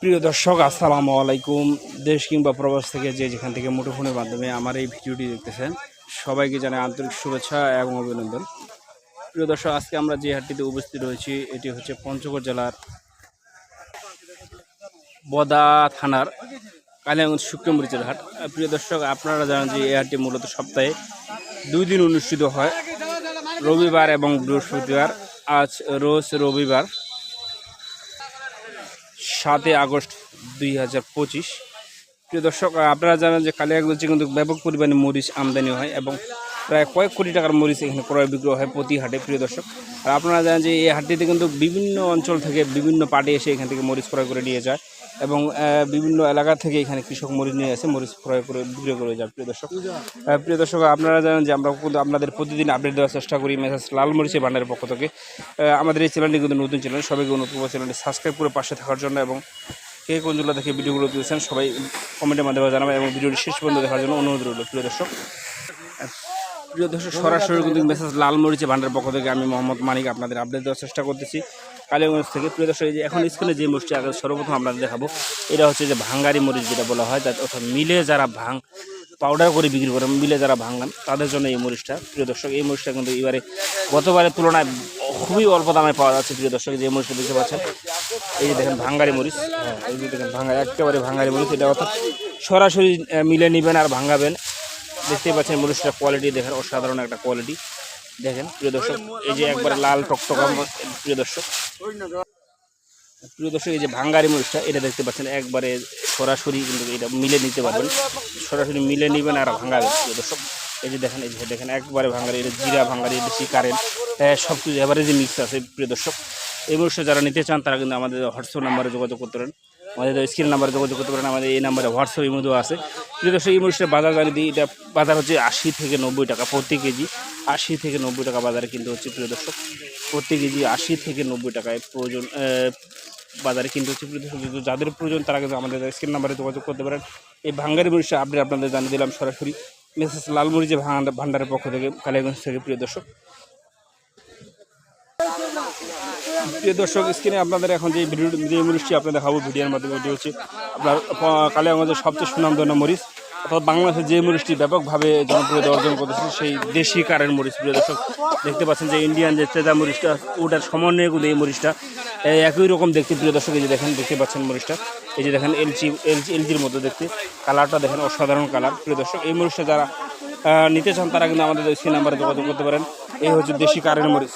প্রিয় দর্শক, আসসালামু আলাইকুম। দেশ কিংবা প্রবাস থেকে যে যেখান থেকে মুঠোফোনের মাধ্যমে আমার এই ভিডিওটি দেখতেছেন, সবাইকে জানাই আন্তরিক শুভেচ্ছা এবং অভিনন্দন। প্রিয় দর্শক, আজকে আমরা যে হাটটিতে উপস্থিত রয়েছি, এটি হচ্ছে পঞ্চগড় জেলার বদা থানার কালিয়াগঞ্জ শুক্রমরিচের হাট। প্রিয় দর্শক, আপনারা জানেন যে এই হাটটি মূলত সপ্তাহে দুই দিন অনুষ্ঠিত হয়। রবিবার এবং বৃহস্পতিবার, আজ রোজ রবিবার। সাতই আগস্ট দুই হাজার পঁচিশ। প্রিয় দর্শক, আপনারা জানেন যে কালিয়াগঞ্জে কিন্তু ব্যাপক পরিমাণে মরিচ আমদানি হয় এবং প্রায় কয়েক কোটি টাকার মরিচ এখানে ক্রয় বিক্রয় হয় প্রতি হাটে, প্রিয় দর্শক। আর আপনারা জানেন যে এই হাটটিতে কিন্তু বিভিন্ন অঞ্চল থেকে বিভিন্ন পার্টি এসে এখান থেকে মরিচ ক্রয় করে নিয়ে যায়। এবং বিভিন্ন এলাকা থেকে এখানে কৃষক মরিচ নিয়ে আসে, মরিচ ক্রয় করে, বিক্রয় করে যায় প্রিয় দর্শক। প্রিয় দর্শক, আপনারা জানেন যে আমরা কিন্তু আপনাদের প্রতিদিন আপডেট দেওয়ার চেষ্টা করি মেসাজ লাল মরিচের ভান্ডারের পক্ষ থেকে। আমাদের এই চ্যানেলটি কিন্তু নতুন চ্যানেল সবাইকে অনুরোধ করব চ্যানেলটি সাবস্ক্রাইব করে পাশে থাকার জন্য এবং কে কোন জেলা থেকে ভিডিওগুলো দিয়েছেন সবাই কমেন্টের মাধ্যমে জানাবেন এবং ভিডিওটি শেষ পর্যন্ত দেখার জন্য অনুরোধ রইল। প্রিয় দর্শক প্রিয় দর্শক, সরাসরি কিন্তু মেসেজ লাল মরিচে ভান্ডার পক্ষ থেকে আমি মোহাম্মদ মানিক আপনাদের আপডেট দেওয়ার চেষ্টা করতেছি। কালীগঞ্জ থেকে। প্রিয় দর্শক যে এখন স্কুলে যে মরিচটি আগে সর্বপ্রথম আপনাদের দেখাবো, এটা হচ্ছে যে ভাঙ্গারি মরিচ যেটা বলা হয় যাতে অর্থাৎ মিলে যারা ভাং পাউডার করে বিক্রি করে, মিলে যারা ভাঙান, তাদের জন্য এই মরিচটা প্রিয় দর্শক, এই মরিচটা কিন্তু এবারে গতবারের তুলনায় খুবই অল্প দামে পাওয়া যাচ্ছে, প্রিয় দর্শক, যে মরিচটা দেখতে পাচ্ছেন। এই যে দেখেন ভাঙ্গারি মরিচ হ্যাঁ এই যে দেখেন ভাঙ্গারি, একেবারে ভাঙ্গারি মরিচ এটা অর্থাৎ সরাসরি মিলে নেবেন আর ভাঙাবেন। দেখতেই পাচ্ছেন মরিচটার কোয়ালিটি দেখেন অসাধারণ একটা কোয়ালিটি দেখেন প্রিয় দর্শক এই যে একবারে লাল টকটকা প্রিয় দর্শক প্রিয় দর্শক এই যে ভাঙ্গারি মরিচটা এটা দেখতে পাচ্ছেন একবারে সরাসরি কিন্তু এটা মিলে নিতে পারবেন। সরাসরি মিলে নেবেন আর ভাঙাবেন প্রিয় দর্শক। এই যে দেখেন এই যে দেখেন একবারে ভাঙ্গারি এটা জিরা ভাঙ্গারি দেশি কারেন্ট হ্যাঁ সব কিছু এভারেজে মিক্স আছে প্রিয় দর্শক। এই মরিচটা যারা নিতে চান তারা কিন্তু আমাদের হোয়াটসঅ্যাপ নাম্বারে যোগাযোগ করতে পারেন আমাদের স্ক্রিন নাম্বারে যোগাযোগ করতে পারেন আমাদের এই নাম্বারে হোয়াটসঅ্যাপ এই মধ্যেও আছে। প্রিয় দর্শক এই মরিচটা বাজার জানি দিই এটা বাজার হচ্ছে আশি থেকে নব্বই টাকা প্রতি কেজি। আশি থেকে নব্বই টাকা বাজারে কিনতে হচ্ছে, প্রিয় দর্শক। প্রতি কেজি আশি থেকে নব্বই টাকায় প্রয়োজন বাজারে কিনতে হচ্ছে, প্রিয় দর্শক। যাদের প্রয়োজন, তারা কিন্তু আমাদের স্ক্রিন নাম্বারে যোগাযোগ করতে পারেন। এই ভাঙ্গারি মরিচটা আপডেট আপনাদের জানিয়ে দিলাম সরাসরি। লালমরিচে ভান্ডার ভান্ডারের পক্ষ থেকে কালিয়াগঞ্জ থেকে, প্রিয় দর্শক। প্রিয় দর্শক, স্ক্রিনে আপনাদের এখন যে ভিডিও, যে মরিচটি আপনাদের দেখাবো, ভিডিওর মাধ্যমে এটি হচ্ছে আপনার কালিয়াগঞ্জের সবচেয়ে সুনামধন্য মরিচ। অর্থাৎ বাংলাদেশে যে মরিচটি ব্যাপকভাবে জনপ্রিয়তা অর্জন করেছে, সেই দেশি কারের মরিচ। প্রিয় দর্শক, দেখতে পাচ্ছেন যে ইন্ডিয়ান যে তেজা মরিচটা, ওটার সমন্বয়ে কিন্তু এই মরিচটা একই রকম দেখতে। প্রিয় দর্শক, এই যে দেখেন, দেখতে পাচ্ছেন মরিচটা। এই যে দেখেন, এলচি এলজি এলজির মতো দেখতে। কালারটা দেখেন অসাধারণ কালার। প্রিয় দর্শক, এই মরিচটা যারা নিতে চান তারা কিন্তু আমাদের স্ক্রিন নাম্বারে যোগাযোগ করতে পারেন। এই হচ্ছে দেশি কারের মরিচ।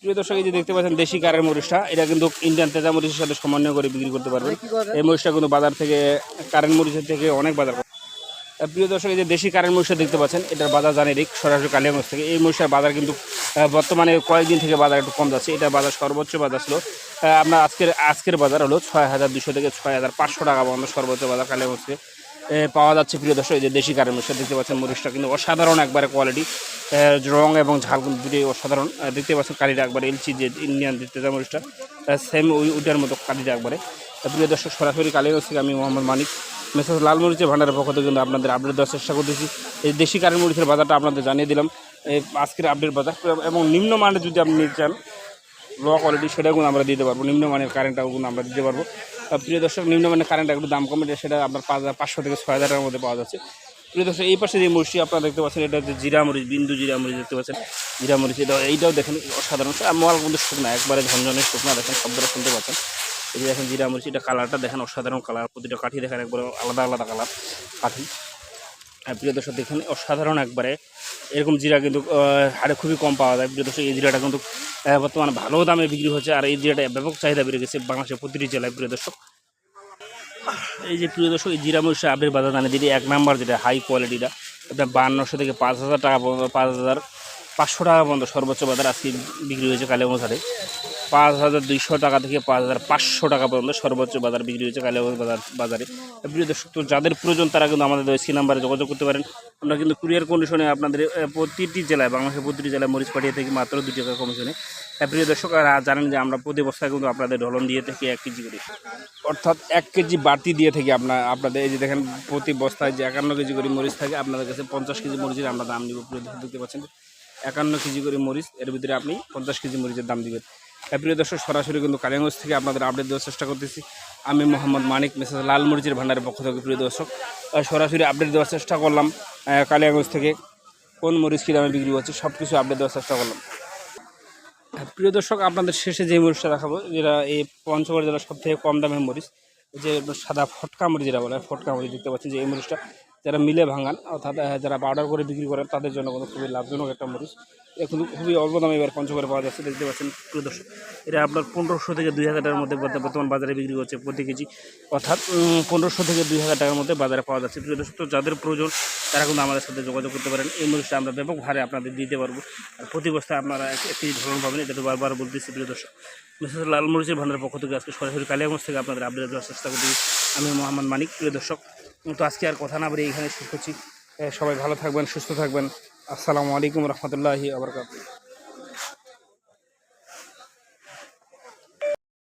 প্রিয় দর্শক, এই যে দেখতে পাচ্ছেন দেশি কারের মরিচটা, এটা কিন্তু ইন্ডিয়ান তেজা মরিচের সাথে সমন্বয় করে বিক্রি করতে পারবেন। এই মরিচটা কিন্তু বাজার থেকে কারেন্ট মরিচের থেকে অনেক বাজার প্রিয় দর্শক, এই যে দেশি কারেন্ট মরিচটা দেখতে পাচ্ছেন, এটার বাজার জানি রিক সরাসরি কালিয়াগঞ্জ থেকে। এই মরিচটার বাজার কিন্তু বর্তমানে কয়েকদিন থেকে বাজার একটু কম যাচ্ছে। এটা বাজার সর্বোচ্চ বাজার ছিল। আপনার আজকের আজকের বাজার হলো ছয় হাজার দুশো থেকে ছয় হাজার পাঁচশো টাকা পর্যন্ত সর্বোচ্চ বাজার কালিয়াগঞ্জ থেকে। পাওয়া যাচ্ছে প্রিয় দর্শক, এই যে দেশি কারের মরিচটা দেখতে পাচ্ছেন মরিচটা কিন্তু অসাধারণ একবারে কোয়ালিটি রং এবং ঝাল কিন্তু দুটোই অসাধারণ। দেখতে পাচ্ছেন কালিটা একবারে এলচি যে ইন্ডিয়ান যে তেজা মরিচটা সেম ওই ওইটার মতো কালিটা একবারে। প্রিয় দর্শক, সরাসরি কালিগঞ্জ থেকে আমি মোহাম্মদ মানিক। মেসেজ লাল মরিচের ভান্ডারের পক্ষ থেকে কিন্তু আপনাদের আপডেট দেওয়ার চেষ্টা করতেছি। এই দেশি কারের মরিচের বাজারটা আপনাদের জানিয়ে দিলাম। আজকের আপডেট বাজার এবং নিম্নমানের যদি আপনি নিতে চান লো কোয়ালিটি সেটাও কিন্তু আমরা দিতে পারব, নিম্নমানের কারেন্টটাও কিন্তু আমরা দিতে পারব। প্রিয় দর্শক, নিম্নমানের কারেন্ট একটু দাম কমে সেটা আপনার পাঁচ পাঁচশো থেকে ছয় হাজারের মধ্যে পাওয়া যাচ্ছে। প্রিয় দর্শক, এই পাশে যে মরিচটি আপনারা দেখতে পাচ্ছেন, এটা হচ্ছে জিরা মরিচ, বিন্দু জিরা মরিচ দেখতে পাচ্ছেন। জিরা মরিচ, এটা, এইটাও দেখেন অসাধারণ। মাল কিন্তু শুকনা, একবারে ঝনঝনে শুকনা, দেখেন শব্দটা শুনতে পাচ্ছেন। এই যে দেখেন জিরা মরিচ, এটা কালারটা দেখেন অসাধারণ কালার প্রতিটা কাঠি দেখেন একবারে আলাদা আলাদা কালার কাঠি। প্রিয় দর্শক, দেখেন, অসাধারণ একবারে। এরকম জিরা কিন্তু হারে খুবই কম পাওয়া যায়। প্রিয় দর্শক, এই জিরাটা কিন্তু বর্তমানে ভালো দামে বিক্রি হচ্ছে আর এই জিরাটা ব্যাপক চাহিদা বেড়ে গেছে বাংলাদেশের প্রতিটি জেলায়, প্রিয় দর্শক। এই যে, প্রিয় দর্শক, এই জিরা মরিচটা আপডেট বাজার দানে দিদি এক নাম্বার যেটা হাই কোয়ালিটিটা আপনার বান্নশো থেকে পাঁচ হাজার টাকা পর্যন্ত, পাঁচ হাজার পাঁচশো টাকা পর্যন্ত সর্বোচ্চ বাজার আজকে বিক্রি হয়েছে কালিয়াগঞ্জ হাটে পাঁচ হাজার দুইশো টাকা থেকে পাঁচ হাজার পাঁচশো টাকা পর্যন্ত সর্বোচ্চ বাজার বিক্রি হয়েছে কালিয়াগঞ্জ বাজার বাজারে। প্রিয় দর্শক, তো যাদের প্রয়োজন তারা কিন্তু আমাদের স্ক্রিন নাম্বারে যোগাযোগ করতে পারেন। আমরা কিন্তু কুরিয়ার কন্ডিশনে আপনাদের প্রতিটি জেলায়, বাংলাদেশের প্রতিটি জেলায় মরিচ পাঠিয়ে থাকি মাত্র দুই টাকা কমিশনে। প্রিয় দর্শক জানেন যে আমরা প্রতি বস্তায় কিন্তু আপনাদের ঢলন দিয়ে থাকি এক কেজি করে। অর্থাৎ এক কেজি বাড়তি দিয়ে থাকি আপনার আপনাদের, এই যে দেখেন প্রতি বস্তায় যে একান্ন কেজি করে মরিচ থাকে, আপনাদের কাছে পঞ্চাশ কেজি মরিচের আমরা দাম দিব। প্রিয় দেখতে পাচ্ছেন? একান্ন কেজি করে মরিচ, এর ভিতরে আপনি পঞ্চাশ কেজি মরিচের দাম দিবেন। প্রিয় দর্শক, সরাসরি কিন্তু কালিয়াগঞ্জ থেকে আপনাদের আপডেট দেওয়ার চেষ্টা করতেছি। আমি মোহাম্মদ মানিক মেসেজ লাল মরিচের ভান্ডারের পক্ষ থেকে প্রিয় দর্শক। সরাসরি আপডেট দেওয়ার চেষ্টা করলাম কালিয়াগঞ্জ থেকে কোন মরিচ কী দামে বিক্রি হচ্ছে সব কিছু আপডেট দেওয়ার চেষ্টা করলাম। প্রিয় দর্শক, আপনাদের শেষে যে মরিচটা দেখাবো, যেটা এই পঞ্চগড় জেলার সব থেকে কম দামের মরিচ, যে সাদা ফটকা মরিচ যেটা বলে, ফটকা মরিচ দেখতে পাচ্ছেন যে এই মরিচটা। যারা মিলে ভাঙান, অর্থাৎ যারা পাউডার করে বিক্রি করেন, তাদের জন্য কিন্তু খুবই লাভজনক একটা মরিচ। কিন্তু খুবই অল্প দামে এবার পঞ্চগড়ে পাওয়া যাচ্ছে, দেখতে পাচ্ছেন, প্রিয় দর্শক, এটা আপনার পনেরোশো থেকে দুই হাজার টাকার মধ্যে বর্তমান বাজারে বিক্রি হচ্ছে প্রতি কেজি। অর্থাৎ পনেরোশো থেকে দুই হাজার টাকার মধ্যে বাজারে পাওয়া যাচ্ছে। প্রিয় দর্শক, তো যাদের প্রয়োজন, তারা কিন্তু আমাদের সাথে যোগাযোগ করতে পারেন। এই মরিচটা আমরা ব্যাপক হারে আপনাদের দিতে পারব। আর প্রতি বস্তায় আপনারা একটি ধরন পাবেন, এটা তো বারবার বলতেছি, প্রিয় দর্শক। বিশেষ করে লাল মরিচের ভান্ডারের পক্ষ থেকে আজকে সরাসরি কালিয়াগঞ্জ থেকে আপনাদের আপডেট দেওয়ার চেষ্টা করছি। আমি মোহাম্মদ মানিক, প্রিয় দর্শক। তো আজকে আর কথা না বলে এখানে শেষ করছি। সবাই ভালো থাকবেন, সুস্থ থাকবেন। আসসালামু আলাইকুম রহমতুল্লাহি আবরকাত